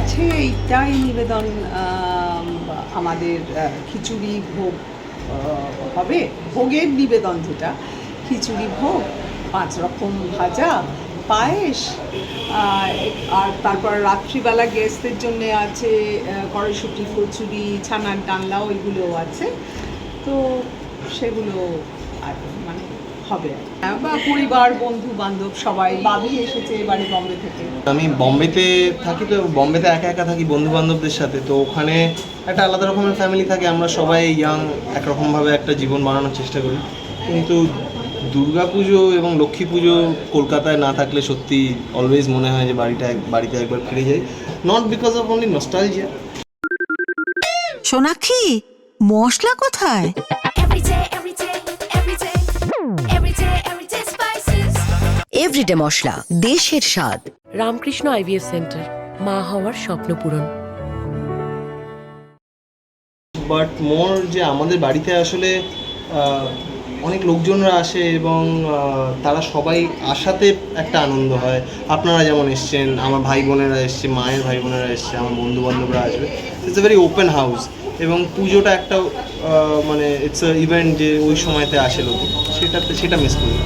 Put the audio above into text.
কাছে এইটাই নিবেদন আমাদের খিচুড়ি ভোগ হবে। ভোগের নিবেদন যেটা, খিচুড়ি ভোগ, পাঁচ রকম ভাজা, পায়েস আর তারপর রাত্রিবেলা গেস্টদের জন্য আছে কড়াইশুঁটি, কচুরি, ছানার ডালনা ওইগুলোও আছে। তো সেগুলো আর মানে হবে। বা পরিবার বন্ধু বান্ধব সবাই বাবি এসেছে এবারে বম্বে থেকে। আমি বম্বেতে থাকি তো বম্বেতে একা একা থাকি বন্ধু বান্ধবদের সাথে তো ওখানে একটা আলাদা রকমের ফ্যামিলি থাকে আমরা সবাই ইয়াং একরকমভাবে একটা জীবন বানানোর চেষ্টা করি। কিন্তু দুর্গা পুজো এবং লক্ষ্মী পুজো কলকাতায় না থাকলে সত্যি অলওয়েজ মনে হয় যে বাড়িটা এক- বাড়িতে একবার ফিরে যাই। Not because of only nostalgia Sonakshi masala কোথায়? এভরিডে মশলা দেশের স্বাদ। রামকৃষ্ণ আইভিএফ সেন্টার মা হওয়ার স্বপ্ন পূরণ। বাট মোর যে আমাদের বাড়িতে আসলে আহ, অনেক লোকজনরা আসে এবং তারা সবাই আসাতে একটা আনন্দ হয়। আপনারা যেমন এসছেন আমার ভাই বোনেরা এসছে মায়ের ভাই বোনেরা এসছে আমার বন্ধু বান্ধবরা আসবে। It's a very open house এবং পুজোটা একটা আহ, মানে ইটস ইভেন্ট যে ওই সময়তে আসে লোক। সেটাতে সেটা মিস করি।